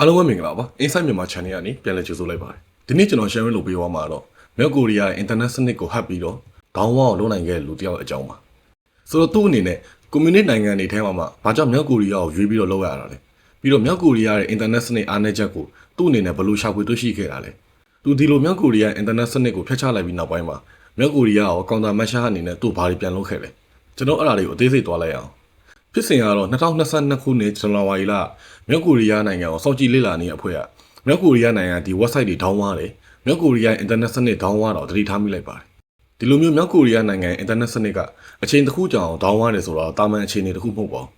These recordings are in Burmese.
အားလုံးပဲမင်္ဂလာပါ Insight မြန်မာ channel ကနေပြန်လည်ကြိုဆိုလိုက်ပါတယ်ဒီနေ့ကျွန်တော် sharing လုပ်ပေးသွားမှာတော့မြောက်ကိုရီးယားရဲ့ internet စနစ်ကိုဟပ်ပြီးတော့ခေါင်းဝအောင်လုပ်နိုင်ခဲ့တဲ့လူတစ်ယောက်အကြောင်းပါဆိုတော့သူ့အနေနဲ့ community နိုင်ငံတွေထဲမှာမှဘာကြောင့်မြောက်ကိုရီးယားကိုရွေးပြီးတော့လုပ်ရတာလဲပြီးတော့မြောက်ကိုရီးယားရဲ့ internet စနစ်အားနည်းချက်ကိုသူ့အနေနဲ့ဘယ်လိုရှာဖွေတွေ့ရှိခဲ့တာလဲသူဒီလိုမြောက်ကိုရီးယား internet စနစ်ကိုဖျက်ချလိုက်ပြီးနောက်ပိုင်းမှာမြောက်ကိုရီးယားကိုကောင်တာမတ်ရှာအနေနဲ့သူ့ဘာတွေပြန်လုပ်ခဲ့လဲကျွန်တော်အဲ့ဒါတွေကိုအသေးစိတ်သွားလိုက်အောင် ဖြစ်စဉ်ကတော့2022ခုနှစ်ဇန်နဝါရီလမြောက်ကိုရီးယားနိုင်ငံကိုစောင့်ကြည့်လေ့လာနေတဲ့အဖွဲ့ကမြောက်ကိုရီးယားနိုင်ငံဒီ website တွေ down သွားတယ်မြောက်ကိုရီးယား internet စနစ် down သွားတော့သတိထားမိလိုက်ပါတယ်ဒီလိုမျိုးမြောက်ကိုရီးယားနိုင်ငံ internet စနစ်ကအချိန်တစ်ခုကြောင် down သွားတယ်ဆိုတော့တာမန်အခြေအနေတစ်ခုမဟုတ်ပါဘူး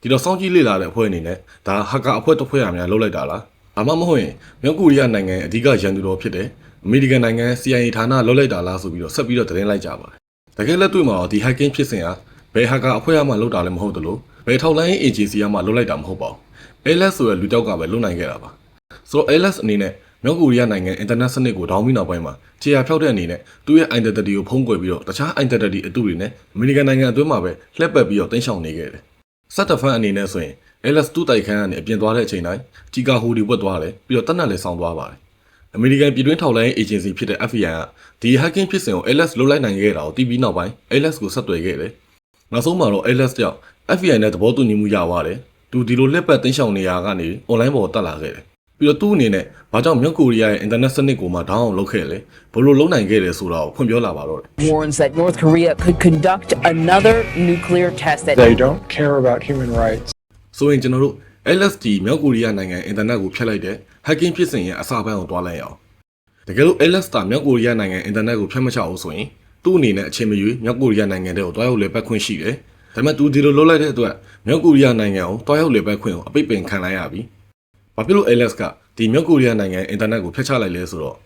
ဒီတော့စောင့်ကြည့်လေ့လာတဲ့အဖွဲ့အနေနဲ့ဒါ hacker အဖွဲ့တစ်ဖွဲ့အများလုပ်လိုက်တာလားဒါမှမဟုတ်ရင်မြောက်ကိုရီးယားနိုင်ငံအဓိကရန်သူတော်ဖြစ်တယ်အမေရိကန်နိုင်ငံ CIA ဌာနလုပ်လိုက်တာလားဆိုပြီးတော့ဆက်ပြီးတော့သတင်းလိုက်ကြပါတယ်တကယ်လက်တွေ့မှာတော့ဒီ hacking ဖြစ်စဉ်က ဘယ် hacker အဖွဲ့အမှလုပ်တာလည်းမဟုတ်သလိုဘယ်ထောက်လိုင်း agency ကမှလုပ်လိုက်တာမဟုတ်ပါဘူး ALS ဆိုတဲ့လူတောက်ကပဲလုပ်နိုင်ခဲ့တာပါဆိုတော့ ALS အနေနဲ့မြောက်ကိုရီးယားနိုင်ငံ internet စနစ်ကိုဒေါင်းပြီးနောက်ပိုင်းမှာခြေရာဖြောက်တဲ့အနေနဲ့သူ့ရဲ့ identity ကိုဖုံးကွယ်ပြီးတော့တခြား identity အတုတွေနဲ့အမေရိကန်နိုင်ငံအတွင်းမှာပဲလှည့်ပတ်ပြီးတော့တင်းရှောင်နေခဲ့တယ်စက်တဖန်အနေနဲ့ဆိုရင် ALS တူတိုက်ခန်းကနေအပြင်သွားတဲ့အချိန်တိုင်းဂျီကာဟိုဒီဝတ်သွားတယ်ပြီးတော့တက်နက်လည်းဆောင်းသွားပါတယ်အမေရိကန်ပြည်တွင်းထောက်လိုင်း agency ဖြစ်တဲ့ FBI ကဒီ hacking ဖြစ်စဉ်ကို ALS လုတ်လိုက်နိုင်ခဲ့တာကိုတီးပြီးနောက်ပိုင်း ALS ကိုဆက်သွယ်ခဲ့တယ် နောက်ဆုံးမှာတော့ ALS ကြောင့် FBI နဲ့သဘောတူညီမှုရသွားတယ်သူဒီလိုလက်ပတ်တင်းရှောင်နေရကနေ online ပေါ်တက်လာခဲ့တယ်ပြီးတော့သူ့အနေနဲ့ဘာကြောင့်မြောက်ကိုရီးယားရဲ့ internet စနစ်ကိုမှဒေါင်းအောင်လုပ်ခဲ့လဲဘယ်လိုလုပ်နိုင်ခဲ့လဲဆိုတာကိုဖွင့်ပြောလာပါတော့တယ် warns that North Korea could conduct another nuclear test that They don't care about human rights. ဆိုရင်ကျွန်တော်တို့ LSD မြောက်ကိုရီးယားနိုင်ငံအင်တာနက်ကိုဖျက်လိုက်တဲ့ hacking ဖြစ်စဉ်ရဲ့အစပိုင်းကိုတွားလိုက်အောင်တကယ်လို့ LS တာမြောက်ကိုရီးယားနိုင်ငံအင်တာနက်ကိုဖျက်မချအောင်ဆိုရင် သူ့အနေနဲ့အချိန်မရွေးမြောက်ကိုရီးယားနိုင်ငံတဲ့ကိုတွားရောက်လေပတ်ခွင့်ရှိတယ်ဒါပေမဲ့သူဒီလိုလုပ်လိုက်တဲ့အတွက်မြောက်ကိုရီးယားနိုင်ငံကိုတွားရောက်လေပတ်ခွင့်ကိုအပိတ်ပင်ခံလိုက်ရပြီဘာဖြစ်လို့ LS ကဒီမြောက်ကိုရီးယားနိုင်ငံအင်တာနက်ကိုဖျက်ချလိုက်လဲဆိုတော့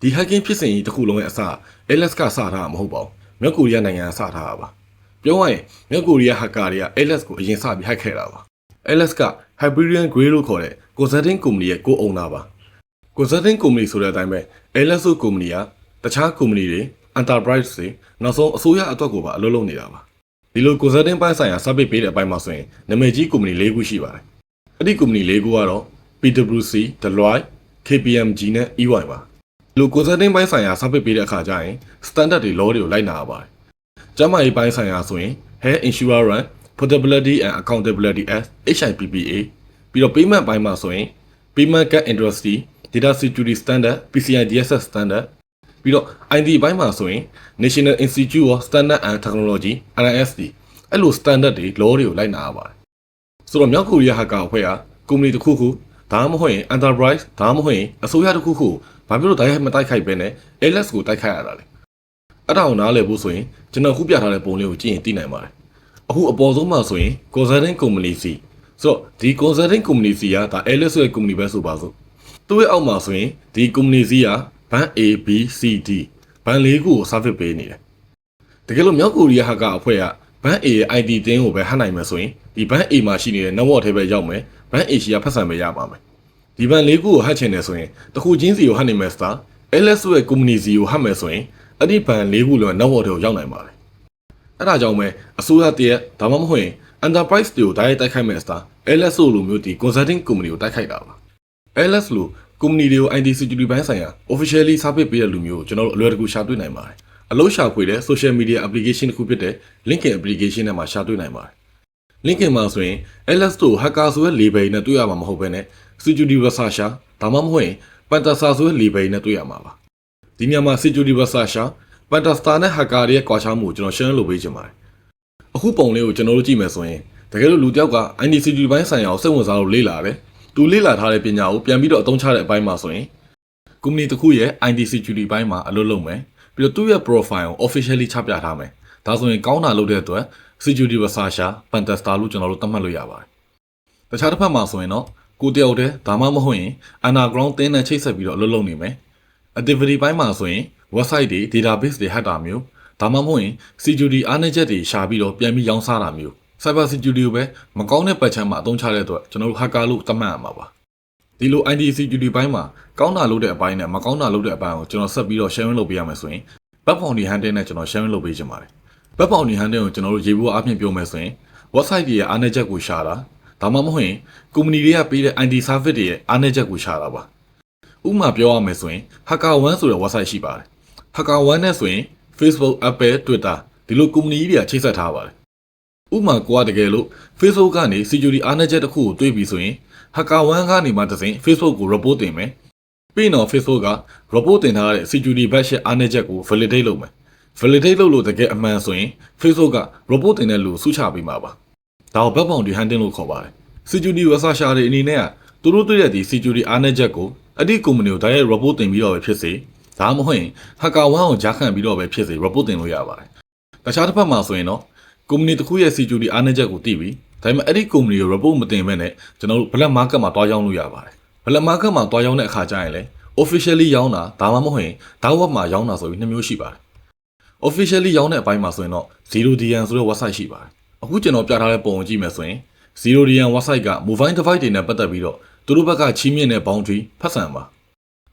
ဒီ hacking ဖြစ်စဉ်ကြီးတစ်ခုလုံးရဲ့အစ LS ကစထားတာမဟုတ်ပါဘူးမြောက်ကိုရီးယားနိုင်ငံကစထားတာပါပြောရရင်မြောက်ကိုရီးယား hacker တွေက LS ကိုအရင်စပြီး hack ခဲ့တာပါ LS က Hyperion Grey လို့ခေါ်တဲ့ consulting company ရဲ့ကို owner ပါ consulting company ဆိုတဲ့အတိုင်းပဲ LS ကုမ္ပဏီကတခြားကုမ္ပဏီတွေ enterprise တွေနောက်ဆုံးအစိုးရအတွက်ကိုပါအလုပ်လုပ်နေတာပါဒီလို consulting ပိုင်းဆိုင်ရာ service ပေးတဲ့အပိုင်းမှာဆိုရင်နာမည်ကြီးကုမ္ပဏီ၄ခုရှိပါတယ်အဲ့ဒီကုမ္ပဏီ၄ခုကတော့ PwC, Deloitte, KPMG နဲ့ EY ပါဒီလို consulting ပိုင်းဆိုင်ရာ service ပေးတဲ့အခါကျရင် standard တွေ law တွေကိုလိုက်နာရပါတယ်ကျန်းမာရေးပိုင်းဆိုင်ရာဆိုရင် health insurance portability and accountability as HIPPA ပြီးတော့ payment ပိုင်းမှာဆိုရင် payment gap industry data security standard PCI DSS standard ပြီးတော့ IT ဘိုင်းမှာဆိုရင် National Institute of Standard and Technology NIST အဲ့လို standard တွေ law တွေကိုလိုက်နာရပါတယ်ဆိုတော့မြောက်ကိုရီးယားဟာကအဖွဲ့ကကုမ္ပဏီတစ်ခုခုဒါမှမဟုတ်ရင် enterprise ဒါမှမဟုတ်ရင်အစိုးရတစ်ခုခုဘာဖြစ်လို့တိုက်ရိုက်မတိုက်ခိုက်ဘဲနဲ့ LS ကိုတိုက်ခိုက်ရတာလဲအဲ့ဒါကိုနားလည်ဖို့ဆိုရင်ကျွန်တော်ခုပြထားတဲ့ပုံလေးကိုကြည့်ရင်သိနိုင်ပါတယ်အခုအပေါ်ဆုံးမှာဆိုရင် consulting company စီဆိုတော့ဒီ consulting company စီကဒါ LS ရဲ့ company ပဲဆိုပါစို့သူ့ရဲ့အောက်မှာဆိုရင်ဒီ company စီးက ဘန် A B C D ဘန်လေးခုကို service ပေးနေတယ်။တကယ်လို့မြောက်ကိုရီးယားဟာကအဖွဲ့ကဘန် A ရဲ့ ID တင်းကိုပဲဟတ်နိုင်မယ်ဆိုရင်ဒီဘန် A မှာရှိနေတဲ့ network ထဲပဲရောက်မယ်။ဘန် A ရှိကဖတ်ဆံပဲရပါမယ်။ဒီဘန်လေးခုကိုဟတ်ချင်တယ်ဆိုရင်တခုချင်းစီကိုဟတ်နိုင်မယ်စတာ LS ရဲ့ company စီကိုဟတ်မယ်ဆိုရင်အဲ့ဒီဘန်လေးခုလုံး network ထဲကိုရောက်နိုင်ပါတယ်။အဲ့ဒါကြောင့်ပဲအစိုးရတရက်ဒါမှမဟုတ်ရင် enterprise တွေကိုတိုက်ရိုက်တိုက်ခိုက်မယ်စတာ LS လိုမျိုးဒီ consulting company ကိုတိုက်ခိုက်တာပါ။ LS လို့ ကုမ္ပဏီတွေကို IT security ဘိုင်းဆိုင်ရာ officially service ပေးတဲ့လူမျိုးကိုကျွန်တော်တို့အလွယ်တကူရှာတွေ့နိုင်ပါတယ်။အလို့ရှာဖွေတဲ့ social media application တစ်ခုဖြစ်တဲ့ LinkedIn application ထဲမှာရှာတွေ့နိုင်ပါတယ်။ LinkedIn မှာဆိုရင် LS တို့ hacker ဆိုတဲ့ label နဲ့တွေ့ရမှာမဟုတ်ဘဲနဲ့ security researcher ဒါမှမဟုတ်ရင် pentester ဆိုတဲ့ label နဲ့တွေ့ရမှာပါ။ဒီနေရာမှာ security researcher, pentester နဲ့ hacker တွေရဲ့ကွာခြားမှုကိုကျွန်တော်ရှင်းလုပ်ပေးချင်ပါတယ်။အခုပုံလေးကိုကျွန်တော်တို့ကြည့်မယ်ဆိုရင်တကယ်လို့လူတစ်ယောက်က IT security ဘိုင်းဆိုင်ရာကိုစိတ်ဝင်စားလို့လေ့လာတယ်။ သူလေ့လာထားတဲ့ပညာကိုပြန်ပြီးတော့အသုံးချတဲ့အပိုင်းမှာဆိုရင်ကုမ္ပဏီတစ်ခုရဲ့ IT security ဘိုင်းမှာအလုပ်လုပ်မယ်။ပြီးတော့သူ့ရဲ့ profile ကို officially ချပြထားမယ်။ဒါဆိုရင်ကောင်းတာလုပ်တဲ့အတွက် security researcher, pentester လို့ကျွန်တော်တို့သတ်မှတ်လို့ရပါတယ်။တခြားတစ်ဖက်မှာဆိုရင်တော့ကိုတယောက်တည်းဒါမှမဟုတ်ရင် underground တင်းနဲ့ချိတ်ဆက်ပြီးတော့အလုပ်လုပ်နေမယ်။ activity ဘိုင်းမှာဆိုရင် website တွေ database တွေ hack တာမျိုးဒါမှမဟုတ်ရင် security အားနည်းချက်တွေရှာပြီးတော့ပြန်ပြီးရောင်းစားတာမျိုး cyber security ကိုပဲမကောင်းတဲ့ပတ်ချမ်းမှာအသုံးချတဲ့အတွက်ကျွန်တော်တို့ hacker လို့သတ်မှတ်ရမှာပါဒီလို IT security ဘိုင်းမှာကောင်းတာလုပ်တဲ့အပိုင်းနဲ့မကောင်းတာလုပ်တဲ့အပိုင်းကိုကျွန်တော်ဆက်ပြီးတော့ sharing လုပ်ပေးရမယ်ဆိုရင် web foundry hunting နဲ့ကျွန်တော် sharing လုပ်ပေးချင်ပါတယ် web foundry hunting ကိုကျွန်တော်တို့ရေဘူးအပြင်ပြောမယ်ဆိုရင် website တွေရဲ့အားနည်းချက်ကိုရှာတာဒါမှမဟုတ်ရင်ကုမ္ပဏီတွေကပေးတဲ့ IT service တွေရဲ့အားနည်းချက်ကိုရှာတာပါဥပမာပြောရမယ်ဆိုရင် Hacker One ဆိုတဲ့ website ရှိပါတယ် Hacker One နဲ့ဆိုရင် Facebook, Apple, Twitter ဒီလိုကုမ္ပဏီကြီးတွေကချိတ်ဆက်ထားပါတယ် ဥပမာကိုကတကယ်လို့ Facebook ကနေ security အားနည်းချက်တစ်ခုကိုတွေ့ပြီဆိုရင် Hacker One ကနေမှတစ်စိမ် Facebook ကို report တင်မယ်ပြီးတော့ Facebook က report တင်ထားတဲ့ security batch ရဲ့အားနည်းချက်ကို validate လုပ်မယ် validate လုပ်လို့တကယ်အမှန်ဆိုရင် Facebook က report တင်တဲ့လူစုချပေးမှာပါဒါကို bug bounty hunting လို့ခေါ်ပါတယ် security researcher တွေအနေနဲ့ကသူတို့တွေ့တဲ့ဒီ security အားနည်းချက်ကိုအဲ့ဒီကုမ္ပဏီကို direct report တင်ပြီးတော့ပဲဖြစ်စေဒါမှမဟုတ်ရင် hacker one ကိုကြားခံပြီးတော့ပဲဖြစ်စေ report တင်လို့ရပါတယ်တခြားတစ်ဖက်မှာဆိုရင်တော့ ကုမ္ပဏီတစ်ခုရဲ့ security အားနည်းချက်ကိုသိပြီဒါပေမဲ့အဲ့ဒီကုမ္ပဏီကို report မတင်ဘဲနဲ့ကျွန်တော်တို့ black market မှာတွားရောင်းလို့ရပါတယ် black market မှာတွားရောင်းတဲ့အခါကျရင်လည်း officially ရောင်းတာဒါမှမဟုတ်ရင် dark web မှာရောင်းတာဆိုပြီးနှစ်မျိုးရှိပါတယ် officially ရောင်းတဲ့အပိုင်းမှာဆိုရင်တော့ 0dn ဆိုတဲ့ website ရှိပါတယ်အခုကျွန်တော်ပြထားတဲ့ပုံကိုကြည့်မယ်ဆိုရင် 0dn website က mobile device တွေနဲ့ပတ်သက်ပြီးတော့သူတို့ဘက်ကချီးမြှင့်တဲ့ boundary ဖတ်ဆံပါ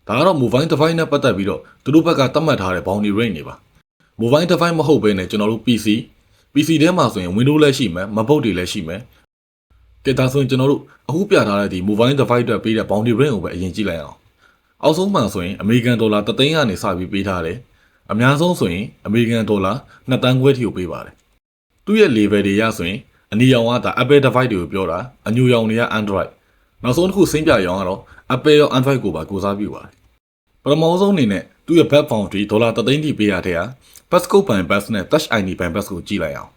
ဒါကတော့ mobile device နဲ့ပတ်သက်ပြီးတော့သူတို့ဘက်ကသတ်မှတ်ထားတဲ့ boundary rate တွေပါ mobile device မဟုတ်ဘဲနဲ့ကျွန်တော်တို့ PC PC ထဲမှာဆိုရင် Windows လည်းရှိမယ် MacBook တွေလည်းရှိမယ်ကဲဒါဆိုရင်ကျွန်တော်တို့အခုပြထားတဲ့ဒီ mobile device အတွက်ပေးတဲ့ boundary rate ကိုပဲအရင်ကြည့်လိုက်အောင်အောက်ဆုံးမှာဆိုရင် American dollar 3သိန်းကနေစပြီးပေးထားတယ်အများဆုံးဆိုရင် American dollar 2တန်းခွဲထိကိုပေးပါတယ်သူ့ရဲ့ level တွေရဆိုရင်အနီရောင်ကဒါ Apple device တွေကိုပြောတာအညူရောင်တွေက Android နောက်ဆုံးတစ်ခုစိမ့်ပြရောင်ကတော့ Apple ရော Android ကိုပါကိုစားပြုပါတယ်ပထမဆုံးအနေနဲ့သူ့ရဲ့ back boundary ဒေါ်လာ3သိန်းထိပေးရတဲ့ဟာ Passcode by Pass နဲ့ Touch ID by Pass ကိုကြည့်လိုက်အောင်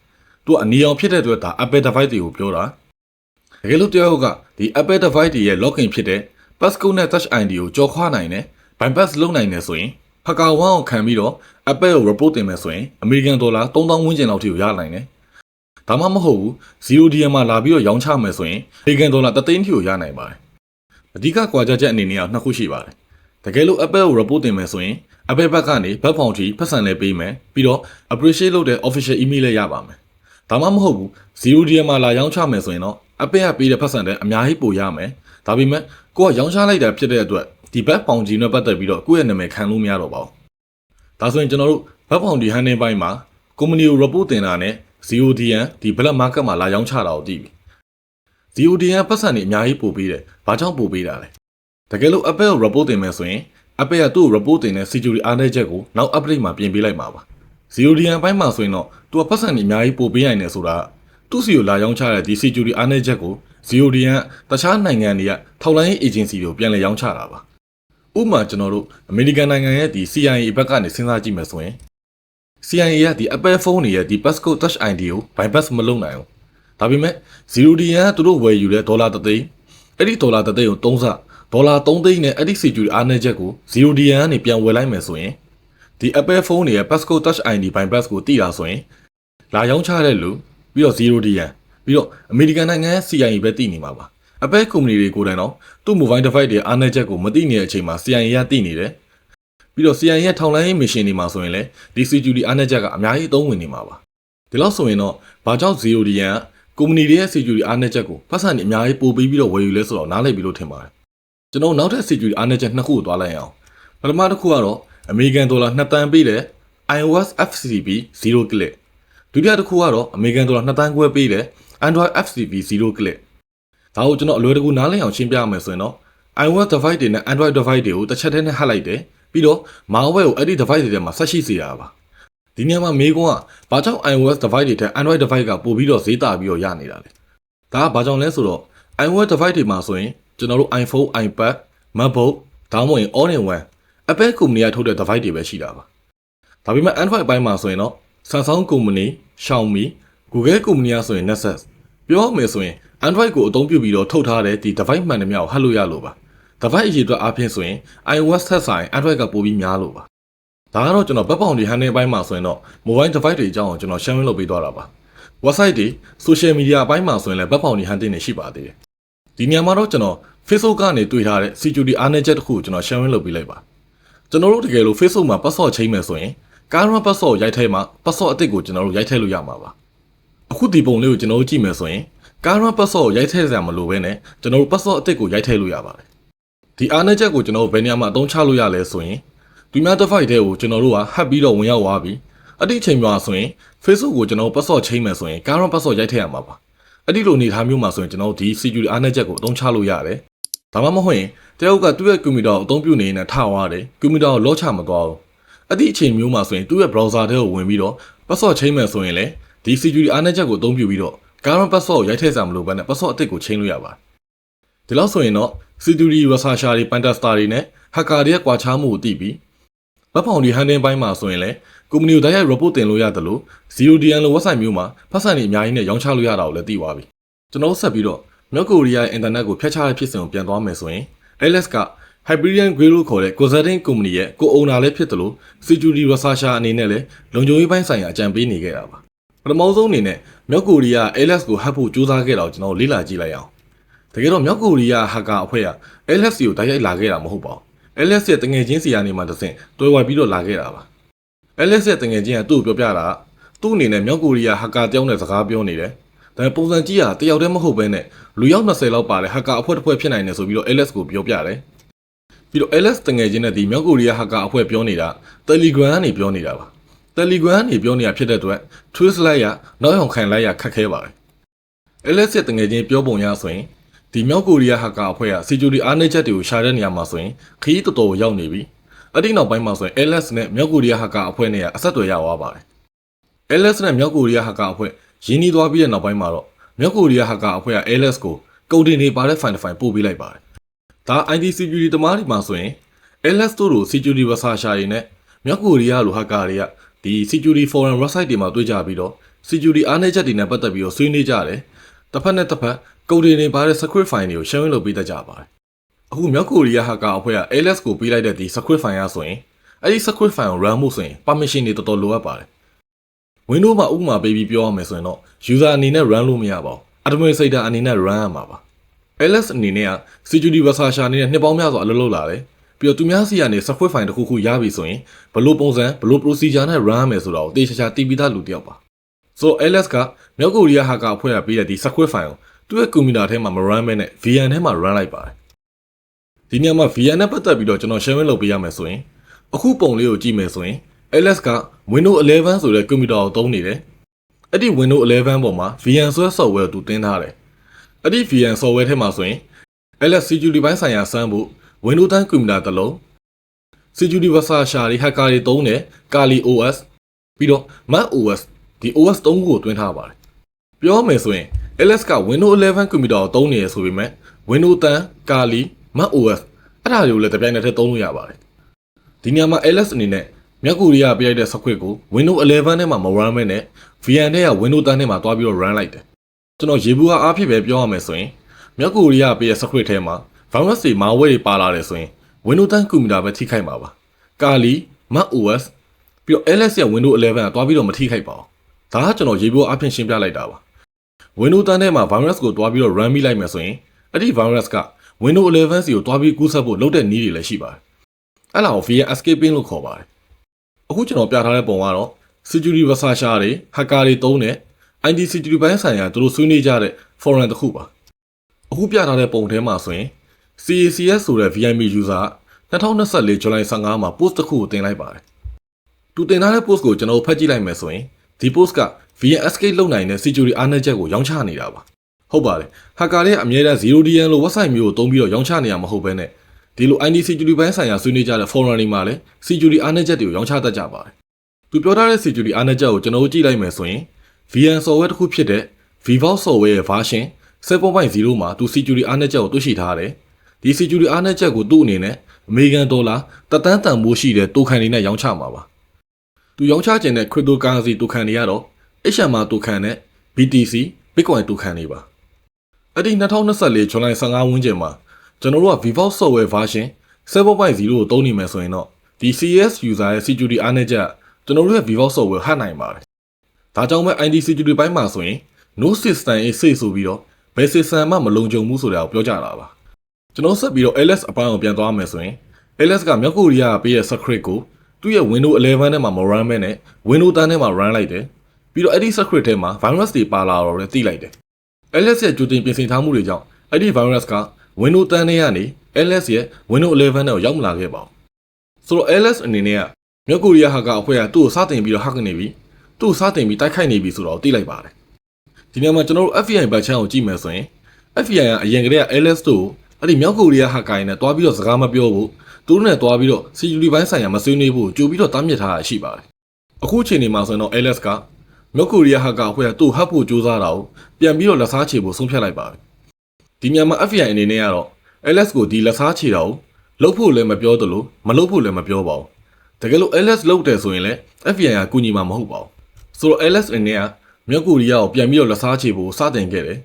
သူကအနီရောင်ဖြစ်တဲ့အတွက်ဒါ Apple device တွေကိုပြောတာတကယ်လို့တယောက်ကဒီ Apple device တွေရဲ့ login ဖြစ်တဲ့ Passcode နဲ့ Touch ID ကိုကြော်ခွာနိုင်တယ် by Pass လုပ်နိုင်တယ်ဆိုရင် Hacker One ကိုခံပြီးတော့ Apple ကို report တင်မယ်ဆိုရင် American dollar 3000ဝန်းကျင်လောက်ထိကိုရနိုင်တယ်ဒါမှမဟုတ်ဘူး 0DM မှာလာပြီးတော့ရောင်းချမယ်ဆိုရင် American dollar 3သိန်းထိကိုရနိုင်ပါတယ်အဓိကကွာခြားချက်အနေနဲ့ကနှစ်ခုရှိပါတယ်တကယ်လို့ Apple ကို report တင်မယ်ဆိုရင် Apple ဘက်ကနေ back boundary ဖက်ဆန်လည်းပေးမယ်ပြီးတော့ appreciate လုပ်တဲ့ official email လည်းရပါမယ်ဒါမှမဟုတ်ဘူး 0DM မှာလာရောင်းချမယ်ဆိုရင်တော့ Apple ကပေးတဲ့ဖက်ဆန်တဲ့အများကြီးပိုရမယ်ဒါပေမဲ့ကိုကရောင်းချလိုက်တာဖြစ်တဲ့အတွက်ဒီ back boundary နဲ့ပတ်သက်ပြီးတော့ကိုယ့်ရဲ့နာမည်ခံလို့မရတော့ပါဘူးဒါဆိုရင်ကျွန်တော်တို့ back boundary handling ဘိုင်းမှာ company ကို report တင်တာနဲ့ CODN ဒီ black market မှာလာရောင်းချတာကိုသိပြီ CODN ပတ်စံတွေအများကြီးပို့ပေးတယ်ဘာကြောင့်ပို့ပေးတာလဲတကယ်လို့ Apple ကို report တင်မယ်ဆိုရင် Apple ကသူ့ကို report တင်တဲ့ security အားနည်းချက်ကိုနောက် update မှာပြင်ပေးလိုက်မှာပါ CODN ဘိုင်းမှာဆိုရင်တော့သူကပတ်စံတွေအများကြီးပို့ပေးနိုင်တယ်ဆိုတာသူ့စီကိုလာရောင်းချတဲ့ဒီ security အားနည်းချက်ကို CODN ကတခြားနိုင်ငံတွေကထောက်လိုင်းရေး agency တွေကိုပြန်လည်ရောင်းချတာပါဥပမာကျွန်တော်တို့ American နိုင်ငံရဲ့ဒီ CIA ဘက်ကနေစဉ်းစားကြည့်မယ်ဆိုရင် CIA ကဒီ Apple phone တွေရဲ့ဒီ passcode touch ID ကို bypass မလုပ်နိုင်ဘူးဒါပေမဲ့ 0DN ကသူတို့ဝယ်ယူတဲ့ဒေါ်လာ3သိန်းအဲ့ဒီဒေါ်လာ3သိန်းကို3ဆ ဒေါ်လာ3သိန်းနဲ့အဲ့ဒီ security အားနည်းချက်ကို 0DN ကနေပြန်ဝယ်လိုက်မယ်ဆိုရင်ဒီ Apple phone တွေရဲ့ passcode touch ID bypass ကိုတိတာဆိုရင်လာရောင်းချတဲ့လူပြီးတော့ 0DN ပြီးတော့ American နိုင်ငံရဲ့ CIA ပဲတိနေမှာပါ Apple company တွေကိုယ်တိုင်တော့သူ့ mobile device တွေအားနည်းချက်ကိုမသိနေတဲ့အချိန်မှာ CIA ကတိနေတယ်ပြီးတော့ CIA ရဲ့ထောင်လိုင်းရေး mission တွေမှာဆိုရင်လည်းဒီ security အားနည်းချက်ကအများကြီးအသုံးဝင်နေမှာပါဒီလောက်ဆိုရင်တော့ဘာကြောင့် 0DN ကကုမ္ပဏီတွေရဲ့ security အားနည်းချက်ကိုပတ်စံတွေအများကြီးပို့ပြီးပြီးတော့ဝယ်ယူလဲဆိုတော့နားလည်ပြီလို့ထင်ပါတယ် ကျွန်တော်နောက်ထပ် security အားနည်းချက်နှစ်ခုကိုသွားလိုက်အောင်ပထမတစ်ခုကတော့ American dollar 2တန်ပေးတဲ့ iOS FCB 0 click ဒုတိယတစ်ခုကတော့ American dollar 2တန်းခွဲပေးတဲ့ Android FCB 0 click ဒါကိုကျွန်တော်အလွယ်တကူနားလည်အောင်ရှင်းပြရမယ်ဆိုရင်တော့ iOS device တွေနဲ့ Android device တွေကိုတစ်ချက်တည်းနဲ့ဟပ်လိုက်တယ်ပြီးတော့ malware ကိုအဲ့ဒီ device တွေထဲမှာဆက်ရှိစေရပါဒီနေရာမှာမေးခွန်းကဘာကြောင့် iOS device တွေထက် Android device ကပိုပြီးတော့ဈေးတာပြီးတော့ရနေတာလဲဒါကဘာကြောင့်လဲဆိုတော့ iOS device တွေမှာဆိုရင် ကျွန်တော်တို့ iPhone, iPad, MacBook ဒါမှမဟုတ်ရင် all in one Apple ကုမ္ပဏီကထုတ်တဲ့ device တွေပဲရှိတာပါဒါပေမဲ့ Android ဘိုင်းမှာဆိုရင်တော့ Samsung ကုမ္ပဏီ Xiaomi Google ကုမ္ပဏီကဆိုရင် Nexus ပြောရမယ်ဆိုရင် Android ကိုအသုံးပြုပြီးတော့ထုတ်ထားတဲ့ဒီ device မှန်တယ်များကိုဟတ်လို့ရလို့ပါ device အရေးအတွက်အားဖြင့်ဆိုရင် iOS ထက်ဆိုင် Android ကပိုပြီးများလို့ပါဒါကတော့ကျွန်တော်ဘက်ပေါင်ဒီ handle ဘိုင်းမှာဆိုရင်တော့ mobile device တွေအကြောင်းကိုကျွန်တော် sharing လုပ်ပေးသွားတာပါ website တွေ social media အပိုင်းမှာဆိုရင်လည်းဘက်ပေါင်ဒီ handle တွေရှိပါသေးတယ် ဒီနေရာမှာတော့ကျွန်တော် Facebook ကနေတွေ့ထားတဲ့ security အားနည်းချက်တစ်ခုကိုကျွန်တော် sharing လုပ်ပေးလိုက်ပါကျွန်တော်တို့တကယ်လို့ Facebook မှာ password ချိန်မယ်ဆိုရင် current password ရိုက်ထဲမှာ password အသစ်ကိုကျွန်တော်တို့ရိုက်ထည့်လို့ရမှာပါအခုဒီပုံလေးကိုကျွန်တော်တို့ကြည့်မယ်ဆိုရင် current password ကိုရိုက်ထည့်စရာမလိုဘဲနဲ့ကျွန်တော်တို့ password အသစ်ကိုရိုက်ထည့်လို့ရပါတယ်ဒီအားနည်းချက်ကိုကျွန်တော်တို့ဘယ်နေရာမှာအသုံးချလို့ရလဲဆိုရင်ဒီများ device တွေကိုကျွန်တော်တို့ကဟပ်ပြီးတော့ဝင်ရောက်သွားပြီအဲ့ဒီအချိန်မှာဆိုရင် Facebook ကိုကျွန်တော်တို့ password ချိန်မယ်ဆိုရင် current password ရိုက်ထည့်ရမှာပါ အဲ့ဒီလိုအနေထားမျိုးမှာဆိုရင်ကျွန်တော်တို့ဒီ security အားနည်းချက်ကိုအသုံးချလို့ရတယ်ဒါမှမဟုတ်ရင်တယောက်ကသူ့ရဲ့ကွန်ပျူတာကိုအသုံးပြုနေနေထားသွားတယ်ကွန်ပျူတာကိုလော့ချမသွားဘူးအဲ့ဒီအချိန်မျိုးမှာဆိုရင်သူ့ရဲ့ browser ထဲကိုဝင်ပြီးတော့ password change မယ်ဆိုရင်လည်းဒီ security အားနည်းချက်ကိုအသုံးပြုပြီးတော့ current password ကိုရိုက်ထည့်စရာမလိုဘဲနဲ့ password အသစ်ကို change လို့ရပါတယ်ဒီလောက်ဆိုရင်တော့ security researcher တွေ pentester တွေနဲ့ hacker တွေရဲ့ကွာခြားမှုကိုသိပြီး web foundry handling ဘိုင်းမှာဆိုရင်လည်း ကုမ္ပဏီကိုတိုက်ရိုက် report တင်လို့ရတယ်လို့ 0DN လို website မျိုးမှာဖတ်ဆန်တွေအများကြီးနဲ့ရောင်းချလို့ရတာကိုလည်းသိသွားပြီကျွန်တော်ဆက်ပြီးတော့မြောက်ကိုရီးယားရဲ့ internet ကိုဖျက်ချတဲ့ဖြစ်စဉ်ကိုပြန်သွားမယ်ဆိုရင် LS က Hyperion Grey လို့ခေါ်တဲ့ consulting company ရဲ့ကို owner လည်းဖြစ်တယ်လို့ security researcher အနေနဲ့လည်းလုံခြုံရေးပိုင်းဆိုင်ရာအကြံပေးနေခဲ့တာပါပထမဆုံးအနေနဲ့မြောက်ကိုရီးယား LS ကိုဟက်ဖို့စူးစမ်းခဲ့တာကိုကျွန်တော်လေ့လာကြည့်လိုက်အောင်တကယ်တော့မြောက်ကိုရီးယား hacker အဖွဲ့က LS ကိုတိုက်ရိုက်လာခဲ့တာမဟုတ်ပါဘူး LS ရဲ့တငယ်ချင်းစီကနေမှတစ်ဆင့်တွဲဝိုက်ပြီးတော့လာခဲ့တာပါ LS ရဲ့တငယ်ချင်းကသူ့ကိုပြောပြတာကသူ့အနေနဲ့မြောက်ကိုရီးယား hacker တယောက်နဲ့စကားပြောနေတယ်ဒါပေမဲ့ပုံစံကြည့်ရတယောက်တည်းမဟုတ်ဘဲနဲ့လူယောက်20လောက်ပါတဲ့ hacker အဖွဲ့တစ်ဖွဲ့ဖြစ်နိုင်တယ်ဆိုပြီးတော့ LS ကိုပြောပြတယ်ပြီးတော့ LS တငယ်ချင်းနဲ့ဒီမြောက်ကိုရီးယား hacker အဖွဲ့ပြောနေတာ Telegram ကနေပြောနေတာပါ Telegram ကနေပြောနေတာဖြစ်တဲ့အတွက် twist လိုက်ရနောက်ရောက်ခံလိုက်ရခက်ခဲပါတယ် LS ရဲ့တငယ်ချင်းပြောပုံရဆိုရင်ဒီမြောက်ကိုရီးယား hacker အဖွဲ့က security အားနည်းချက်တွေကိုရှာတဲ့နေရာမှာဆိုရင်ခရီးတော်တော်ကိုရောက်နေပြီ အဲ့ဒီနောက်ပိုင်းမှာဆိုရင် LS နဲ့မြောက်ကိုရီးယား hacker အဖွဲ့နဲ့ကအဆက်အသွယ်ရသွားပါတယ် LS နဲ့မြောက်ကိုရီးယား hacker အဖွဲ့ရင်းနှီးသွားပြီးတဲ့နောက်ပိုင်းမှာတော့မြောက်ကိုရီးယား hacker အဖွဲ့က LS ကိုကုန်တင်တွေပါတဲ့ file တစ် file ပို့ပေးလိုက်ပါတယ်ဒါ IT security တမားတွေမှာဆိုရင် LS တို့လို security researcher တွေနဲ့မြောက်ကိုရီးယားလို hacker တွေကဒီ security forum website တွေမှာတွေ့ကြပြီးတော့ security အားနည်းချက်တွေနဲ့ပတ်သက်ပြီးတော့ဆွေးနွေးကြတယ်တစ်ဖက်နဲ့တစ်ဖက်ကုန်တင်တွေပါတဲ့ script file တွေကို sharing လုပ်ပေးတတ်ကြပါတယ် အခုမြောက်ကိုရီးယား hacker အဖွဲ့က LS ကိုပေးလိုက်တဲ့ဒီ script file ရဆိုရင်အဲ့ဒီ script file ကို run ဖို့ဆိုရင် permission တွေတော်တော်လိုအပ်ပါတယ် Windows မှာဥပမာပေးပြီးပြောရမယ်ဆိုရင်တော့ user အနေနဲ့ run လို့မရပါဘူး administrator အနေနဲ့ run ရမှာပါ LS အနေနဲ့က security researcher အနေနဲ့နှစ်ပေါင်းများစွာအလုပ်လုပ်လာတယ်ပြီးတော့သူများစီကနေ software file တစ်ခုခုရပြီဆိုရင်ဘယ်လိုပုံစံဘယ်လို procedure နဲ့ run ရမယ်ဆိုတာကိုတေချာချာသိပြီးသားလူတစ်ယောက်ပါဆိုတော့ LS ကမြောက်ကိုရီးယား hacker အဖွဲ့ကပေးတဲ့ဒီ software file ကိုသူ့ရဲ့ computer ထဲမှာမ run မဲနဲ့ VN ထဲမှာ run လိုက်ပါတယ် ဒီနေရာမှာ VN နဲ့ပတ်သက်ပြီးတော့ကျွန်တော် sharing လုပ်ပေးရမယ်ဆိုရင်အခုပုံလေးကိုကြည့်မယ်ဆိုရင် LS က Windows 11ဆိုတဲ့ computer ကိုသုံးနေတယ်အဲ့ဒီ Windows 11ပေါ်မှာ VN ဆိုတဲ့ software ကိုသူတင်ထားတယ်အဲ့ဒီ VN software ထဲမှာဆိုရင် LS security ဘိုင်းဆိုင်ရာစမ်းဖို့ Windows 10 computer တစ်လုံး security researcher တွေ hacker တွေသုံးတယ် Kali OS ပြီးတော့ Mac OS ဒီ OS 3ခုကိုတွင်းထားပါတယ်ပြောမယ်ဆိုရင် LS က Windows 11 computer ကိုသုံးနေရဆိုပေမဲ့ Windows 10 Kali Mac OS အဲ့ဒါတွေကိုလည်းတပြိုင်နက်တည်းသုံးလို့ရပါတယ်ဒီနေရာမှာ LS အနေနဲ့မြောက်ကိုရီးယားပြလိုက်တဲ့ software ကို Windows 11ထဲမှာမ run မဲနဲ့ VN ထဲက Windows 10ထဲမှာတွားပြီးတော့ run လိုက်တယ်ကျွန်တော်ရေဘူးကအားဖြစ်ပဲပြောရမယ်ဆိုရင်မြောက်ကိုရီးယားပြတဲ့ software ထဲမှာ virus တွေ malware တွေပါလာတယ်ဆိုရင် Windows 10 computer ပဲထိခိုက်မှာပါကာလီ Mac OS ပြီးတော့ LS ရဲ့ Windows 11ကတွားပြီးတော့မထိခိုက်ပါဘူးဒါကကျွန်တော်ရေဘူးအဖြစ်ရှင်းပြလိုက်တာပါ Windows 10ထဲမှာ virus ကိုတွားပြီးတော့ run မိလိုက်မယ်ဆိုရင်အဲ့ဒီ virus က Windows 11စီကိုတွားပြီးကူးစက်ဖို့လုပ်တဲ့နည်းတွေလည်းရှိပါတယ်အဲ့ဒါကို VN escaping လို့ခေါ်ပါတယ်အခုကျွန်တော်ပြထားတဲ့ပုံကတော့ security researcher တွေ hacker တွေသုံးတဲ့ IT security ဘိုင်းဆိုင်ရာသူတို့ဆွေးနွေးကြတဲ့ forum တစ်ခုပါအခုပြထားတဲ့ပုံထဲမှာဆိုရင် CACS ဆိုတဲ့ VIP user 2024ဇူလိုင်15မှာ post တစ်ခုကိုတင်လိုက်ပါတယ်။သူတင်ထားတဲ့ post ကိုကျွန်တော်ဖတ်ကြည့်လိုက်မယ်ဆိုရင်ဒီ post က VNSK လုံနိုင်တဲ့ security အားနည်းချက်ကိုရောင်းချနေတာပါ။ ဟုတ်ပါတယ်။ hacker တွေကအမြဲတမ်း 0DN လို့ website မျိုးကိုသုံးပြီးတော့ရောင်းချနေရမှာမဟုတ်ဘဲနဲ့ဒီလို IT security ဘိုင်းဆိုင်ရာဆွေးနွေးကြတဲ့ forum တွေမှာလည်း security အားနည်းချက်တွေကိုရောင်းချတတ်ကြပါတယ်။သူပြောထားတဲ့ security အားနည်းချက်ကိုကျွန်တော်တို့ကြည့်လိုက်မယ်ဆိုရင် VN software တစ်ခုဖြစ်တဲ့ Vivox software ရဲ့ version 7.0မှာသူ security အားနည်းချက်ကိုတွေ့ရှိထားတယ်။ဒီ security အားနည်းချက်ကိုသူ့အနေနဲ့အမေရိကန်ဒေါ်လာတသန်းတန်ဖိုးရှိတဲ့တိုခန်တွေနဲ့ရောင်းချမှာပါ။သူရောင်းချခြင်းတဲ့ cryptocurrency တိုခန်တွေကတော့ HMR တိုခန်နဲ့ BTC Bitcoin တိုခန်တွေပါ။ အဲ့ဒီ2024ဇွန်လ15ဝန်းကျင်မှာကျွန်တော်တို့က Vivox software version 7.0ကိုသုံးနေမယ်ဆိုရင်တော့ဒီ CS user ရဲ့ security အားနည်းချက်ကျွန်တော်တို့ရဲ့ Vivox software ဟတ်နိုင်ပါတယ်။ဒါကြောင့်ပဲ ID security ဘိုင်းမှာဆိုရင် no system is safe ဆိုပြီးတော့ဘယ် system မှမလုံခြုံဘူးဆိုတာကိုပြောကြတာပါ။ကျွန်တော်ဆက်ပြီးတော့ LS အပိုင်းကိုပြန်သွားမယ်ဆိုရင် LS ကမြောက်ကိုရီးယားကပေးတဲ့ secret ကိုသူ့ရဲ့ Windows 11ထဲမှာမ run မဲနဲ့ Windows 10ထဲမှာ run လိုက်တယ်ပြီးတော့အဲ့ဒီ secret ထဲမှာ virus တွေပါလာတော့လည်းသိလိုက်တယ် LS ရဲ့ကြိုတင်ပြင်ဆင်ထားမှုတွေကြောင့်အဲ့ဒီ virus က Windows 10ထဲကနေ LS ရဲ့ Windows 11ထဲကိုရောက်မလာခဲ့ပါဘူးဆိုတော့ LS အနေနဲ့ကမြောက်ကိုရီးယားဟာကအဖွဲ့ကသူ့ကိုစတင်ပြီးတော့ hack နေပြီသူ့ကိုစတင်ပြီးတိုက်ခိုက်နေပြီဆိုတော့သိလိုက်ပါတယ်ဒဒီနေရာမှာကျွန်တော်တို့ FBI ဘတ်ချန်ကိုကြည့်မယ်ဆိုရင် FBI ကအရင်ကတည်းက LS တို့အဲ့ဒီမြောက်ကိုရီးယားဟာကိုင်နဲ့တွားပြီးတော့စကားမပြောဘူးသူတို့နဲ့တွားပြီးတော့ security ဘိုင်းဆိုင်ရာမဆွေးနွေးဘူးကြိုပြီးတော့တားမြစ်ထားတာရှိပါတယ်အခုအချိန်ဒီမှာဆိုရင်တော့ LS က မြောက်ကိုရီးယားဟာကအဖွဲ့ကသူ့ဟပ်ဖို့ကြိုးစားတာကိုပြန်ပြီးတော့လက်စားချေဖို့ဆုံးဖြတ်လိုက်ပါတယ်ဒီညမှာ FBI အနေနဲ့ကတော့ LS ကိုဒီလက်စားချေတာကိုလှုပ်ဖို့လည်းမပြောသလိုမလှုပ်ဖို့လည်းမပြောပါဘူးတကယ်လို့ LS လှုပ်တယ်ဆိုရင်လည်း FBI ကကူညီမှာမဟုတ်ပါဘူးဆိုတော့ LS အနေနဲ့ကမြောက်ကိုရီးယားကိုပြန်ပြီးတော့လက်စားချေဖို့စတင်ခဲ့တယ်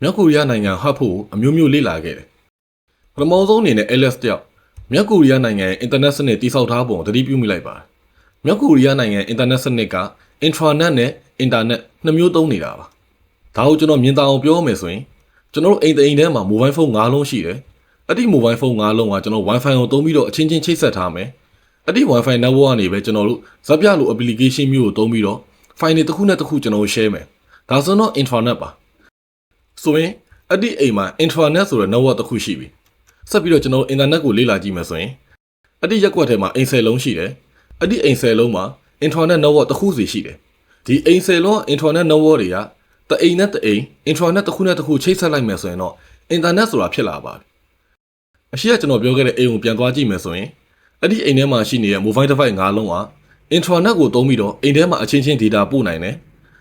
မြောက်ကိုရီးယားနိုင်ငံဟပ်ဖို့အမျိုးမျိုးလေ့လာခဲ့တယ်ပထမဆုံးအနေနဲ့ LS တယောက်မြောက်ကိုရီးယားနိုင်ငံရဲ့ internet စနစ်တိစောက်ထားပုံကိုသတိပြုမိလိုက်ပါတယ်မြောက်ကိုရီးယားနိုင်ငံ internet စနစ်က intranet နဲ့ internet နှစ်မျိုးသုံးနေတာပါဒါကိုကျွန်တော်မြင်သာအောင်ပြောမယ်ဆိုရင်ကျွန်တော်တို့အိမ်တအိမ်ထဲမှာ mobile phone ၅လုံးရှိတယ်အဲ့ဒီ mobile phone ၅လုံးကကျွန်တော် wifi ကိုသုံးပြီးတော့အချင်းချင်းချိတ်ဆက်ထားမယ်အဲ့ဒီ wifi network ကနေပဲကျွန်တော်တို့ဇက်ပြလို application မျိုးကိုသုံးပြီးတော့ file တွေတစ်ခုနဲ့တစ်ခုကျွန်တော်တို့ share မယ်ဒါဆိုတော့ intranet ပါဆိုရင်အဲ့ဒီအိမ်မှာ intranet ဆိုတဲ့ network တစ်ခုရှိပြီဆက်ပြီးတော့ကျွန်တော်တို့ internet ကိုလေ့လာကြည့်မယ်ဆိုရင်အဲ့ဒီရက်ကွက်ထဲမှာအိမ်ဆယ်လုံးရှိတယ်အဲ့ဒီအိမ်ဆယ်လုံးမှာ intranet network တစ်ခုစီရှိတယ် ဒီအိမ်ဆယ်လုံးက intranet network တွေကတအိမ်နဲ့တအိမ် intranet တစ်ခုနဲ့တစ်ခုချိတ်ဆက်လိုက်မယ်ဆိုရင်တော့ internet ဆိုတာဖြစ်လာပါပြီအရှိကကျွန်တော်ပြောခဲ့တဲ့အိမ်ကိုပြန်သွားကြည့်မယ်ဆိုရင်အဲ့ဒီအိမ်ထဲမှာရှိနေတဲ့ mobile device ၅လုံးက intranet ကိုသုံးပြီးတော့အိမ်ထဲမှာအချင်းချင်း data ပို့နိုင်တယ်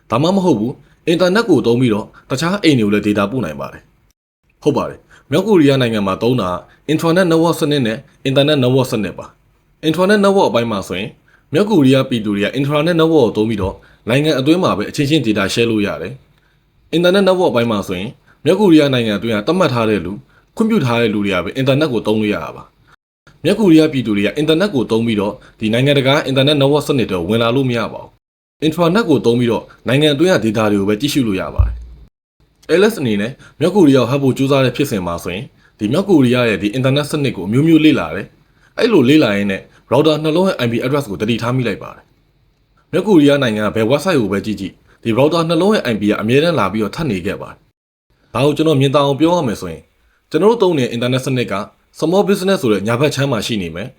ဒါမှမဟုတ်ဘူး internet ကိုသုံးပြီးတော့တခြားအိမ်တွေကိုလည်း data ပို့နိုင်ပါတယ်ဟုတ်ပါတယ်မြောက်ကိုရီးယားနိုင်ငံမှာသုံးတာ intranet network စနစ်နဲ့ internet network စနစ်ပါ intranet network အပိုင်းမှာဆိုရင်မြောက်ကိုရီးယားပြည်သူတွေက intranet network ကိုသုံးပြီးတော့ နိုင်ငံအတွင်းမှာပဲအချင်းချင်း data share လို့ရတယ် internet network အပိုင်းမှာဆိုရင်မြောက်ကိုရီးယားနိုင်ငံအတွင်းကတတ်မှတ်ထားတဲ့လူခွင့်ပြုထားတဲ့လူတွေကပဲ internet ကိုသုံးလို့ရတာပါမြောက်ကိုရီးယားပြည်သူတွေက internet ကိုသုံးပြီးတော့ဒီနိုင်ငံတကာ internet network စနစ်တွေဝင်လာလို့မရပါဘူး intranet ကိုသုံးပြီးတော့နိုင်ငံအတွင်းက data တွေကိုပဲကြည့်ရှုလို့ရပါတယ် LS အနေနဲ့မြောက်ကိုရီးယားကိုဟပ်ဖို့ကြိုးစားတဲ့ဖြစ်စဉ်မှာဆိုရင်ဒီမြောက်ကိုရီးယားရဲ့ဒီ internet စနစ်ကိုအမျိုးမျိုးလေ့လာတယ်အဲ့လိုလေ့လာရင်းနဲ့ router နှလုံးရဲ့ IP address ကိုတတိထားမိလိုက်ပါတယ် မြောက်ကိုရီးယားနိုင်ငံကဘယ် website ကိုပဲကြည့်ကြည့်ဒီ router နှလုံးရဲ့ IP ကအမြဲတမ်းလာပြီးတော့ထပ်နေခဲ့ပါတယ်ဒါကိုကျွန်တော်မြင်သာအောင်ပြောရမယ်ဆိုရင်ကျွန်တော်တို့သုံးတဲ့ internet စနစ်က small business ဆိုတဲ့ညာဘက်ချမ်းမှာရှိနေမယ်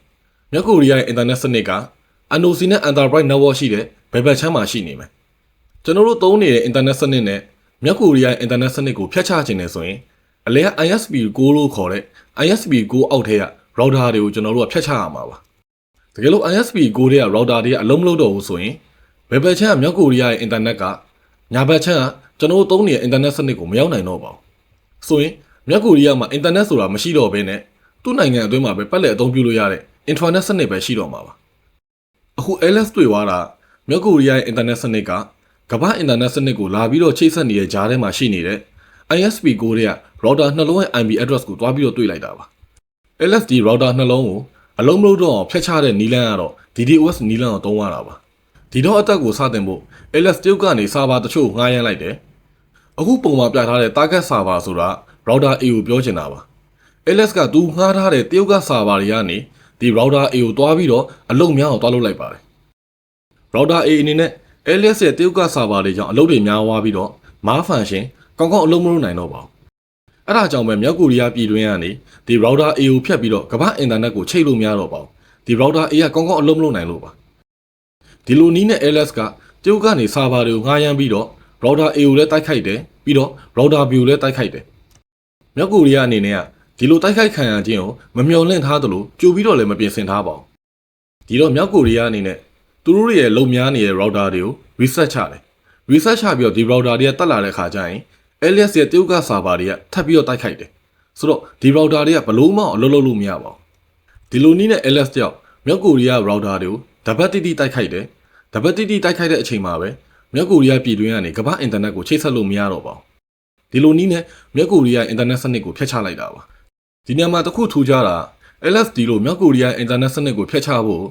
မြောက်ကိုရီးယားရဲ့ internet စနစ်က NOC နဲ့ enterprise network ရှိတဲ့ဘယ်ဘက်ချမ်းမှာရှိနေမယ်ကျွန်တော်တို့သုံးနေတဲ့ internet စနစ်နဲ့မြောက်ကိုရီးယား internet စနစ်ကိုဖျက်ချခြင်းနဲ့ဆိုရင်အလဲက ISP 6လို့ခေါ်တဲ့ ISP 6အောက်ထဲက router တွေကိုကျွန်တော်တို့ကဖျက်ချရမှာပါ တကယ်လို့ ISP 6တဲ့က router တွေကအလုံးမလုံးတော့ဘူးဆိုရင်ဘယ်ဘက်ချမ်းကမြောက်ကိုရီးယားရဲ့ internet ကညာဘက်ချမ်းကကျွန်တော်တို့သုံးနေတဲ့ internet စနစ်ကိုမရောက်နိုင်တော့ပါဘူးဆိုရင်မြောက်ကိုရီးယားမှာ internet ဆိုတာမရှိတော့ဘဲနဲ့သူ့နိုင်ငံအတွင်းမှာပဲပတ်လက်အသုံးပြုလို့ရတဲ့ internet စနစ်ပဲရှိတော့မှာပါအခု LS တွေ့သွားတာမြောက်ကိုရီးယားရဲ့ internet စနစ်ကကမ္ဘာအင်တာနက်စနစ်ကိုလာပြီးတော့ချိတ်ဆက်နေတဲ့ဂျားထဲမှာရှိနေတဲ့ ISP ကိုတွေက router နှလုံးရဲ့ IP address ကိုတွားပြီးတော့တွေ့လိုက်တာပါ LSD router နှလုံးကို အလုံးမလို့တော့အောင်ဖျက်ချတဲ့နီလန်းကတော့ DDoS နီလန်းကိုသုံးရတာပါဒီတော့အတက်ကိုစတင်ဖို့ LS တရုတ်ကနေစာပါတချို့ငှားရမ်းလိုက်တယ်အခုပုံမှာပြထားတဲ့ target server ဆိုတာ router A ကိုပြောချင်တာပါ LS ကသူငှားထားတဲ့တရုတ်က server တွေကနေဒီ router A ကိုတွားပြီးတော့အလုံးများအောင်တွားလုပ်လိုက်ပါတယ် router A အနေနဲ့ LS ရဲ့တရုတ်က server တွေကြောင့်အလုပ်တွေများသွားပြီးတော့မားဖန်ရှင်ကောင်းကောင်းအလုပ်မလုပ်နိုင်တော့ပါဘူး။ အဲဒါကြောင့်ပဲမြောက်ကိုရီးယားပြည်တွင်းကနေဒီ router A ကိုဖြတ်ပြီးတော့ကမ္ဘာအင်တာနက်ကိုချိတ်လို့မရတော့ပါဘူး။ဒီ router A ကကောင်းကောင်းအလုပ်မလုပ်နိုင်လို့ပါ။ဒီလိုနည်းနဲ့ LS ကတရုတ်ကနေ server တွေကိုငှားရမ်းပြီးတော့ router A ကိုလည်းတိုက်ခိုက်တယ်ပြီးတော့ router B ကိုလည်းတိုက်ခိုက်တယ်။မြောက်ကိုရီးယားအနေနဲ့ကဒီလိုတိုက်ခိုက်ခံရခြင်းကိုမမျှော်လင့်ထားသလိုကြိုပြီးတော့လည်းမပြင်ဆင်ထားပါဘူး။ဒီတော့မြောက်ကိုရီးယားအနေနဲ့သူတို့ရဲ့လုံများနေတဲ့ router တွေကို reset ချတယ် reset ချပြီးတော့ဒီ router တွေကတက်လာတဲ့ခါကျရင် alias ရဲ့တရုတ်က server တွေကထပ်ပြီးတော့တိုက်ခိုက်တယ်ဆိုတော့ဒီ router တွေကဘလို့မှအလုပ်လုပ်လို့မရပါဘူးဒီလိုနည်းနဲ့ alias တယောက်မြောက်ကိုရီးယား router တွေကိုတပတ်တိတိတိုက်ခိုက်တယ်တပတ်တိတိတိုက်ခိုက်တဲ့အချိန်မှာပဲမြောက်ကိုရီးယားပြည်တွင်းကနေကမ္ဘာအင်တာနက်ကိုချိတ်ဆက်လို့မရတော့ပါဘူးဒီလိုနည်းနဲ့မြောက်ကိုရီးယားအင်တာနက်စနစ်ကိုဖျက်ချလိုက်တာပါဒီညမှာတခုထူးခြားတာ LSD လို့မြောက်ကိုရီးယားအင်တာနက်စနစ်ကိုဖျက်ချဖို့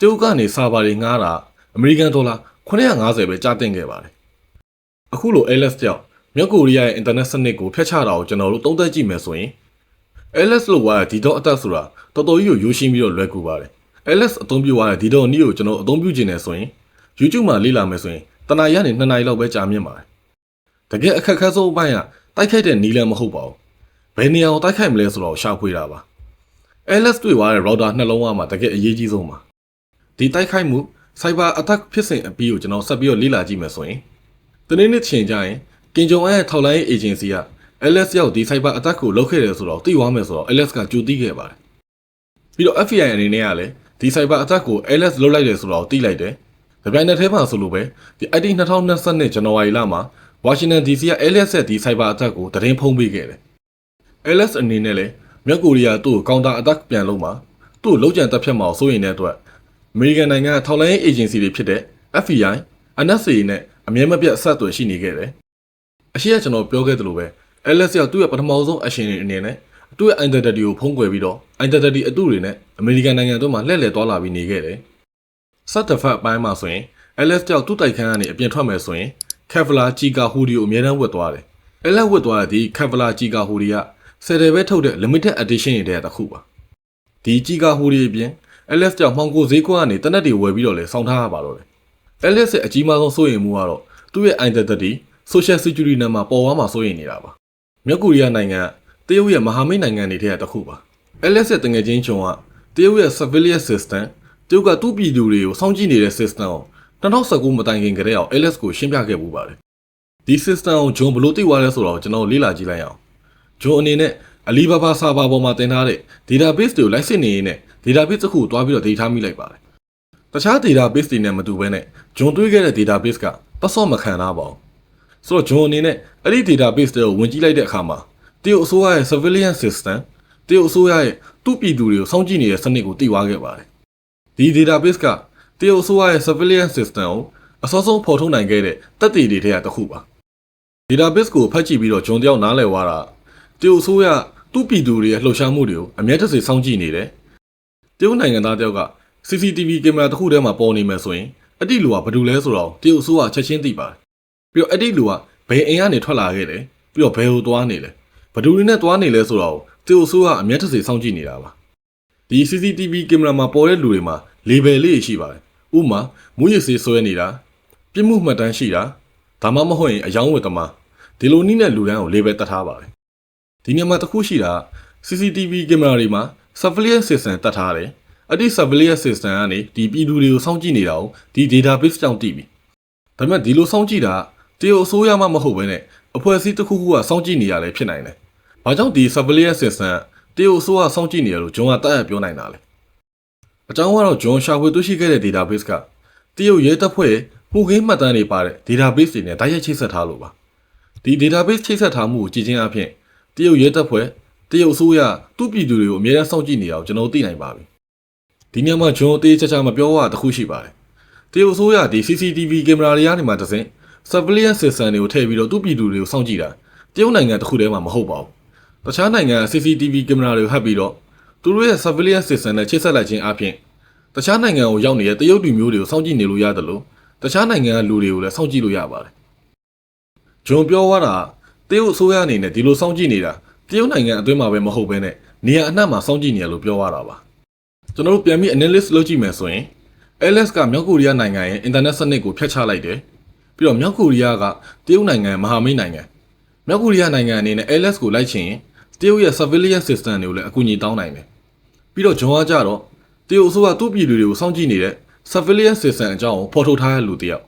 တရုတ်ကနေစာပါတွေငှားတာအမေရိကန်ဒေါ်လာ950ပဲကြာတင်ခဲ့ပါတယ်အခုလို LS တယောက် မြောက်ကိုရီးယားရဲ့အင်တာနက်စနစ်ကိုဖျက်ချတာကိုကျွန်တော်တို့သုံးသပ်ကြည့်မယ်ဆိုရင် LS လို့ว่าဒီတော့အတက်ဆိုတာတော်တော်ကြီးကိုရိုးရှင်းပြီးတော့လွယ်ကူပါတယ် LS အသုံးပြုရတဲ့ဒီတော့နည်းကိုကျွန်တော်အသုံးပြုခြင်းနဲ့ဆိုရင် YouTube မှာလေ့လာမယ်ဆိုရင်တနားရနေ2နာရီလောက်ပဲကြာမြင့်ပါတယ်တကယ်အခက်အခဲဆုံးအပိုင်းကတိုက်ခိုက်တဲ့နီးလန်းမဟုတ်ပါဘူးဘယ်နေရာကိုတိုက်ခိုက်မလဲဆိုတော့ရှာဖွေတာပါ LS တွေ့သွားတဲ့ router နှလုံးသားမှာတကယ်အရေးကြီးဆုံးပါဒီတိုက်ခိုက်မှု cyber attack ဖြစ်စဉ်အပြီးကိုကျွန်တော်ဆက်ပြီးတော့လေ့လာကြည့်မယ်ဆိုရင်တနေ့နေ့ချိန်ကျရင် ကင်ဂျုံအန်ရဲ့ထောက်လိုင်းအေဂျင်စီက LS ရောက်ဒီ cyber attack ကိုလုပ်ခဲ့တယ်ဆိုတော့သိသွားမယ်ဆိုတော့ LS ကကြိုသိခဲ့ပါတယ်ပြီးတော့ FBI အနေနဲ့ကလည်းဒီ cyber attack ကို LS လုပ်လိုက်တယ်ဆိုတော့သိလိုက်တယ်။ဒီပိုင်းနဲ့ထဲမှာဆိုလို့ပဲဒီ IT 2022ဇန်နဝါရီလမှာ Washington DC က LS ရဲ့ဒီ cyber attack ကိုသတင်းဖုံးပေးခဲ့တယ်။ LS အနေနဲ့လည်းမြောက်ကိုရီးယားသူ့ကို counter attack ပြန်လုပ်မှာသူ့ကိုလုံးကြံတက်ဖြတ်မှာစိုးရိမ်တဲ့အတွက်အမေရိကန်နိုင်ငံကထောက်လိုင်းအေဂျင်စီတွေဖြစ်တဲ့ FBI, NSA နဲ့အမြဲမပြတ်ဆက်သွယ်ရှိနေခဲ့တယ်။ အရှိကကျွန်တော်ပြောခဲ့သလိုပဲ LS ရောက်သူ့ရဲ့ပထမဆုံးအရှင်အနေနဲ့သူ့ရဲ့ identity ကိုဖုံးကွယ်ပြီးတော့ identity အတုတွေနဲ့အမေရိကန်နိုင်ငံတို့မှာလှည့်လည်သွားလာပြီးနေခဲ့တယ်။စက်တဖက်အပိုင်းမှာဆိုရင် LS ကြောက်သူ့တိုက်ခန်းကနေအပြင်ထွက်မယ်ဆိုရင် Kevlar ကြီးကာဟူဒီကိုအများတန်းဝတ်သွားတယ်။ LS ဝတ်သွားတဲ့ဒီ Kevlar ကြီးကာဟူဒီကဆယ်တယ်ပဲထုတ်တဲ့ limited edition တွေတဲ့တစ်ခုပါ။ဒီကြီးကာဟူဒီအပြင် LS ကြောက်မှောင်ကိုဈေးကွက်ကနေတနက်တွေဝယ်ပြီးတော့လဲစောင်းထားရပါတော့တယ်။ LS ရဲ့အကြီးမားဆုံးစိုးရိမ်မှုကတော့သူ့ရဲ့ identity social security နံပါတ်ပေါ်သွားမှာစိုးရိမ်နေတာပါ။မြောက်ကိုရီးယားနိုင်ငံကတရုတ်ရဲ့မဟာမိတ်နိုင်ငံတွေထဲကတစ်ခုပါ။ LS ရဲ့တငယ်ချင်းချုံကတရုတ်ရဲ့ civilian system တရုတ်ကသူ့ပြည်သူတွေကိုစောင့်ကြည့်နေတဲ့ system ကို2019မတိုင်ခင်ကတည်းက LS ကိုရှင်းပြခဲ့ပူပါတယ်။ဒီ system ကိုဂျွန်ဘလို့သိသွားလဲဆိုတော့ကျွန်တော်လေ့လာကြည့်လိုက်အောင်။ဂျွန်အနေနဲ့ Alibaba server ပေါ်မှာတင်ထားတဲ့ database တွေကိုလိုက်စစ်နေရင်းနဲ့ database တစ်ခုကိုတွားပြီးတော့ data မိလိုက်ပါတယ်။တခြား database တွေနဲ့မတူဘဲနဲ့ဂျွန်တွေးခဲ့တဲ့ database ကပတ်စော့မခံထားပါဘူး။ ဆိုတော့ဂျွန်အနေနဲ့အဲ့ဒီ database တွေကိုဝင်ကြည့်လိုက်တဲ့အခါမှာတရုတ်အစိုးရရဲ့ civilian system တရုတ်အစိုးရရဲ့သူ့ပြည်သူတွေကိုစောင့်ကြည့်နေတဲ့စနစ်ကိုသိသွားခဲ့ပါတယ်။ဒီ database ကတရုတ်အစိုးရရဲ့ civilian system ကိုအစောဆုံးဖော်ထုတ်နိုင်ခဲ့တဲ့တက်တည်တွေထဲကတစ်ခုပါ။ database ကိုဖတ်ကြည့်ပြီးတော့ဂျွန်တယောက်နားလည်သွားတာတရုတ်အစိုးရသူ့ပြည်သူတွေရဲ့လှုပ်ရှားမှုတွေကိုအမြဲတစေစောင့်ကြည့်နေတယ်။တရုတ်နိုင်ငံသားတယောက်က CCTV ကင်မရာတစ်ခုထဲမှာပေါ်နေမယ်ဆိုရင်အဲ့ဒီလူကဘာတူလဲဆိုတော့တရုတ်အစိုးရချက်ချင်းသိပါတယ်။ ပြီးတော့အဲ့ဒီလူကဘယ်အိမ်ကနေထွက်လာခဲ့တယ်ပြီးတော့ဘယ်ကိုသွားနေလဲဘယ်သူတွေနဲ့သွားနေလဲဆိုတော့တရုတ်အစိုးရအမျက်တစေစောင့်ကြည့်နေတာပါ။ဒီ CCTV ကင်မရာမှာပေါ်တဲ့လူတွေမှာ label လေးရှိပါတယ်။ဥပမာမူရစ်စေးဆွဲနေတာပြစ်မှုမှတ်တမ်းရှိတာဒါမှမဟုတ်ရင်အယောင်းဝတ်သမားဒီလိုနည်းနဲ့လူတန်းကို label တတ်ထားပါတယ်။ဒီနေရာမှာတစ်ခုရှိတာ CCTV ကင်မရာတွေမှာ surveillance system တတ်ထားတယ်။အဲ့ဒီ surveillance system ကနေဒီပြည်သူတွေကိုစောင့်ကြည့်နေတာကိုဒီ database ကြောင့်သိပြီ။ဒါပေမဲ့ဒီလိုစောင့်ကြည့်တာ တရုတ်အစိုးရမှမဟုတ်ဘဲနဲ့အဖွဲ့အစည်းတစ်ခုခုကစောင့်ကြည့်နေရလဲဖြစ်နိုင်တယ်။ဘာကြောင့်ဒီ surveillance system တရုတ်အစိုးရစောင့်ကြည့်နေရလို့ဂျွန်ကတတ်ရပြောနိုင်တာလဲ။အကြောင်းကတော့ဂျွန်ရှာဖွေတွေ့ရှိခဲ့တဲ့ database ကတရုတ်ရဲတပ်ဖွဲ့မှုခင်းမှတ်တမ်းတွေပါတဲ့ database တွေနဲ့တိုက်ရိုက်ချိတ်ဆက်ထားလို့ပါ။ဒီ database ချိတ်ဆက်ထားမှုကိုကြည့်ချင်းအပြင်တရုတ်ရဲတပ်ဖွဲ့တရုတ်အစိုးရသူ့ပြည်သူတွေကိုအမြဲတမ်းစောင့်ကြည့်နေအောင်ကျွန်တော်သိနိုင်ပါပြီ။ဒီညမှာဂျွန်အသေးချာချာမပြောရတခုရှိပါတယ်။တရုတ်အစိုးရဒီ CCTV ကင်မရာတွေကနေမှတစင် surveillance system တွေကိုထည့်ပြီးတော့သူ့ပြည်သူတွေကိုစောင့်ကြည့်တာတရုတ်နိုင်ငံတစ်ခုတည်းမှာမဟုတ်ပါဘူး။တခြားနိုင်ငံက CCTV ကင်မရာတွေကိုဟပ်ပြီးတော့သူတို့ရဲ့ surveillance system နဲ့ချိတ်ဆက်လိုက်ခြင်းအပြင်တခြားနိုင်ငံကိုရောက်နေတဲ့တရုတ်လူမျိုးတွေကိုစောင့်ကြည့်နေလို့ရတယ်လို့တခြားနိုင်ငံကလူတွေကိုလည်းစောင့်ကြည့်လို့ရပါတယ်။ဂျွန်ပြောသွားတာတရုတ်အစိုးရအနေနဲ့ဒီလိုစောင့်ကြည့်နေတာတရုတ်နိုင်ငံအတွင်းမှာပဲမဟုတ်ဘဲနဲ့နေရာအနှံ့မှာစောင့်ကြည့်နေရလို့ပြောသွားတာပါ။ကျွန်တော်တို့ပြန်ပြီး analyst လုပ်ကြည့်မယ်ဆိုရင် LS ကမြောက်ကိုရီးယားနိုင်ငံရဲ့ internet စနစ်ကိုဖျက်ချလိုက်တယ်။ ပြီးတော့မြောက်ကိုရီးယားကတရုတ်နိုင်ငံမဟာမိတ်နိုင်ငံမြောက်ကိုရီးယားနိုင်ငံအနေနဲ့ LS ကိုလိုက်ချင်ရင်တရုတ်ရဲ့ surveillance system တွေကိုလည်းအကူအညီတောင်းနိုင်တယ်။ပြီးတော့ဂျွန်ကကြတော့တရုတ်အစိုးရသူ့ပြည်သူတွေကိုစောင့်ကြည့်နေတဲ့ surveillance system အကြောင်းကိုဖော်ထုတ်ထားတဲ့လူတစ်ယောက်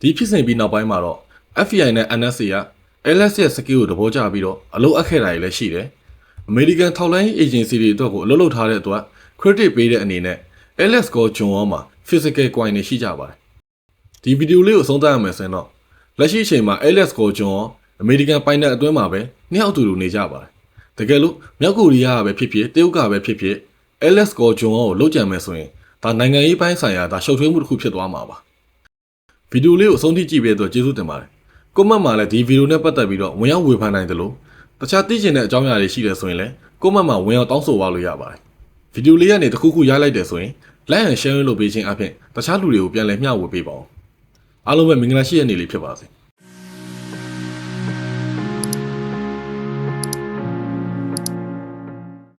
ဒီဖြစ်စဉ်ပြီးနောက်ပိုင်းမှာတော့ FBI နဲ့ NSA က LS ရဲ့ skill ကိုသဘောကျပြီးတော့အလုပ်အပ်ခဲ့တာတွေလည်းရှိတယ်။ American ထောက်လိုင်း agency တွေအတွက်ကိုအလုပ်လုပ်ထားတဲ့အတွက် credit ပေးတဲ့အနေနဲ့ LS ကိုဂျွန်ရောမှာ physical coin တွေရှိကြပါတယ်။ ဒီဗီဒီယိုလေးကိုအဆုံးသတ်ရမယ်ဆိုရင်တော့လက်ရှိအချိန်မှာ LS ကိုဂျွန်ရော American ပိုင်တဲ့အတွင်းမှာပဲနှစ်ယောက်အတူတူနေကြပါတယ်။တကယ်လို့မြောက်ကိုရီးယားကပဲဖြစ်ဖြစ်တရုတ်ကပဲဖြစ်ဖြစ် LS ကိုဂျွန်ရောကိုလုတ်ကြံမယ်ဆိုရင်ဒါနိုင်ငံရေးပိုင်းဆိုင်ရာဒါရှုပ်ထွေးမှုတစ်ခုဖြစ်သွားမှာပါ။ဗီဒီယိုလေးကိုအဆုံးထိကြည့်ပေးတဲ့အတွက်ကျေးဇူးတင်ပါတယ်။ကွန်မန့်မှာလည်းဒီဗီဒီယိုနဲ့ပတ်သက်ပြီးတော့ဝင်ရောက်ဝေဖန်နိုင်တယ်လို့တခြားသိချင်တဲ့အကြောင်းအရာတွေရှိတယ်ဆိုရင်လည်းကွန်မန့်မှာဝင်ရောက်တောင်းဆိုပါလို့ရပါတယ်။ဗီဒီယိုလေးကနေတစ်ခုခုရလိုက်တယ်ဆိုရင် like and share လုပ်ပေးခြင်းအပြင်တခြားလူတွေကိုပြန်လည်မျှဝေပေးပါဦး။ အားလုံးပဲမင်္ဂလာရှိတဲ့နေ့လေးဖြစ်ပါစေ။